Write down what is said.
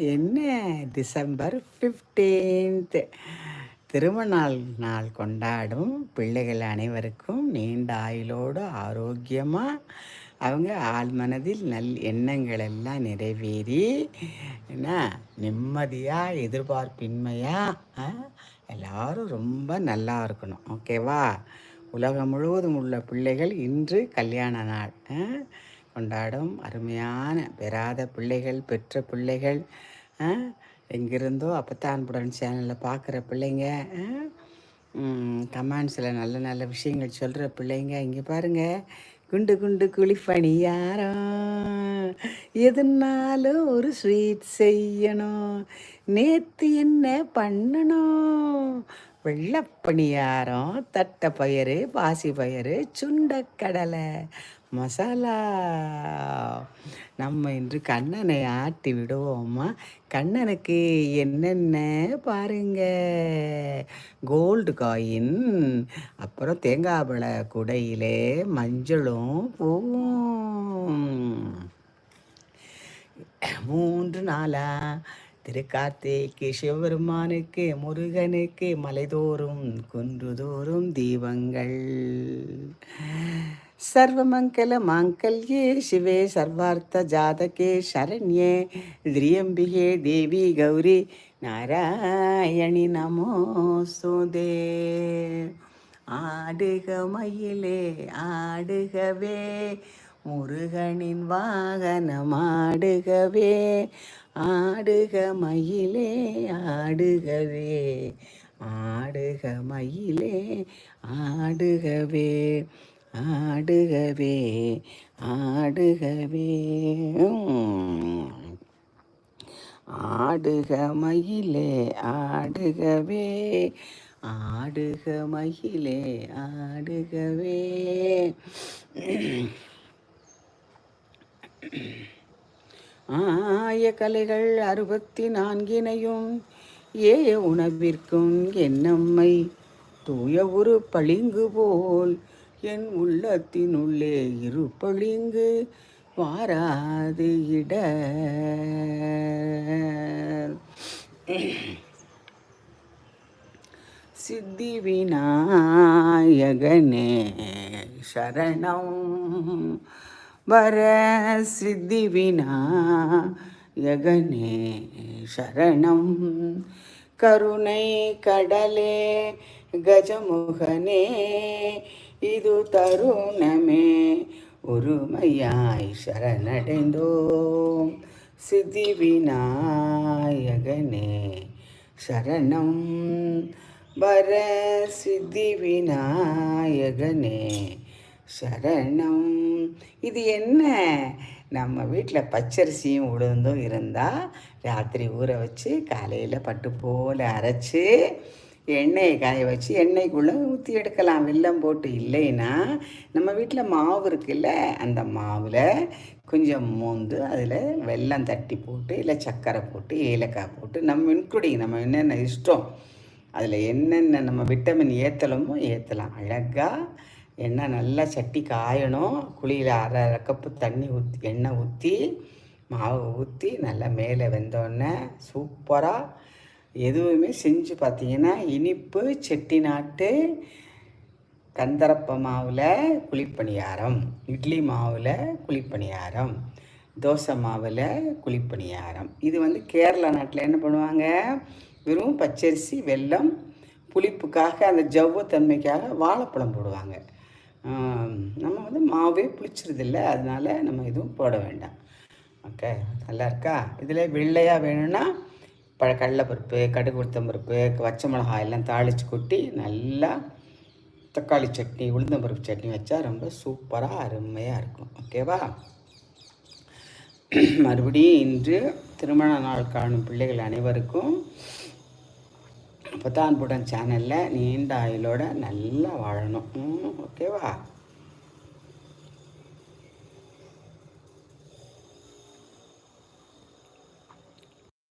என்ன December fifteenth திருமண நாள் கொண்டாடும் பிள்ளைகள் அனைவருக்கும் நீண்ட ஆயுளோடு ஆரோக்கியமாக அவங்க ஆள் மனதில் நல் எண்ணங்கள் எல்லாம் நிறைவேறி என்ன நிம்மதியாக எதிர்பார்ப்பின்மையாக எல்லாரும் ரொம்ப நல்லா இருக்கணும். ஓகேவா? உலகம் முழுவதும் உள்ள பிள்ளைகள் இன்று கல்யாண நாள் கொண்டாடும் அருமையான பெறாத பிள்ளைகள் பெற்ற பிள்ளைகள் எங்கிருந்தோ அப்பத்தான் சேனலில் பார்க்குற பிள்ளைங்க கமெண்ட்ஸில் நல்ல நல்ல விஷயங்கள் சொல்கிற பிள்ளைங்க. இங்கே பாருங்கள் குண்டு குண்டு குளிப்பணியாரம் எதுனாலும் ஒரு ஸ்வீட் செய்யணும். நேற்று என்ன பண்ணணும்? வெள்ளப்பணியாரம் தட்டை பயிறு பாசி பயிறு சுண்டக்கடலை மசாலா. நம்ம இன்று கண்ணனை ஆட்டி விடுவோமா? கண்ணனுக்கு என்னென்ன பாருங்க? கோல்டு காயின் அப்புறம் தேங்காய் பழ குடையிலே மஞ்சளும் பூவும். மூன்று நாளா திருக்கார்த்திக்கு சிவபெருமானுக்கு முருகனுக்கு மலைதோறும் குன்றுதோறும் தீபங்கள். சர்வமங்கல மாங்கல்யே சிவே சர்வார்த்த ஜாதகே சரண்யே திரியம்பிகே தேவி கௌரி நாராயணி நமோசுதே. ஆடுக மயிலே ஆடுகவே முருகனின் வாகனமாடுகவே ஆடுகவே ஆடுக மயிலே ஆடுகவே ஆடுக மயிலே ஆடுகவே ஆடுகவே ஆடுகவே. ஆடுக மயிலே ஆடுகவே ஆடுக மயிலே ஆடுகவே. ஆய கலைகள் அறுபத்தி நான்கினையும் ஏ உணவிற்கும் என்னம்மை? தூய ஒரு பளிங்கு போல் என் உள்ளத்தினுள்ளே இரு பளிங்கு வாராது இட. சித்தி விநாயகனே சரணம். வர சித்தி விநாயகனே சரணம். கருணை கடலே கஜமுகனே இது தருணமே ஒருமையாய் சரணடைந்தோம். சித்தி விநாயகனே சரணம். வர சித்தி விநாயகனே சரணம். இது என்ன? நம்ம வீட்டில் பச்சரிசியும் உளுந்தும் இருந்தால் ராத்திரி ஊற வச்சு காலையில் பட்டு போல் அரைச்சி எண்ணெயை காய வச்சு எண்ணெய்க்குள்ளே ஊற்றி எடுக்கலாம். வெல்லம் போட்டு இல்லைன்னா நம்ம வீட்டில் மாவு இருக்குல்ல அந்த மாவில் கொஞ்சம் மோந்து அதில் வெல்லம் தட்டி போட்டு இல்லை சர்க்கரை போட்டு ஏலக்காய் போட்டு நம்ம இன்க்ளூடிங் நம்ம என்னென்ன இஷ்டம் அதில் என்னென்ன நம்ம விட்டமின் ஏற்றலமோ ஏற்றலாம் அழகாக எண்ணெய் நல்லா சட்டி காயணும். குழியில் அரை அரை கப்பு தண்ணி ஊற்றி எண்ணெய் ஊற்றி மாவு ஊற்றி நல்லா மேலே வெந்தோடனே சூப்பராக எதுவுமே செஞ்சு பார்த்தீங்கன்னா இனிப்பு செட்டி நாட்டு கந்தரப்ப மாவில் குழிப்பணியாரம் இட்லி மாவில் குழிப்பணியாரம் தோசை மாவில் குழிப்பணியாரம். இது வந்து கேரளா நாட்டில் என்ன பண்ணுவாங்க? வெறும் பச்சரிசி வெல்லம் புளிப்புக்காக அந்த ஜவ்வு தன்மைக்காக வாழைப்பழம் போடுவாங்க. நம்ம வந்து மாவே புளிச்சிருதில்ல அதனால் நம்ம எதுவும் போட வேண்டாம். ஓகே நல்லா இருக்கா? இதில் வெள்ளையாக வேணும்னா பழ கடலைப்பருப்பு கடுகு உளுத்தம்பருப்பு பச்சை மிளகாய் எல்லாம் தாளித்து கொட்டி நல்லா தக்காளி சட்னி உளுந்தம்பருப்பு சட்னி வச்சா ரொம்ப சூப்பராக அருமையாக இருக்கும். ஓகேவா? மறுபடியும் இன்று திருமண நாள் காணும் பிள்ளைகள் அனைவருக்கும் புதான் புடன் சேனலில் நீண்ட ஆயுளோட நல்லா வாழணும். ஓகேவா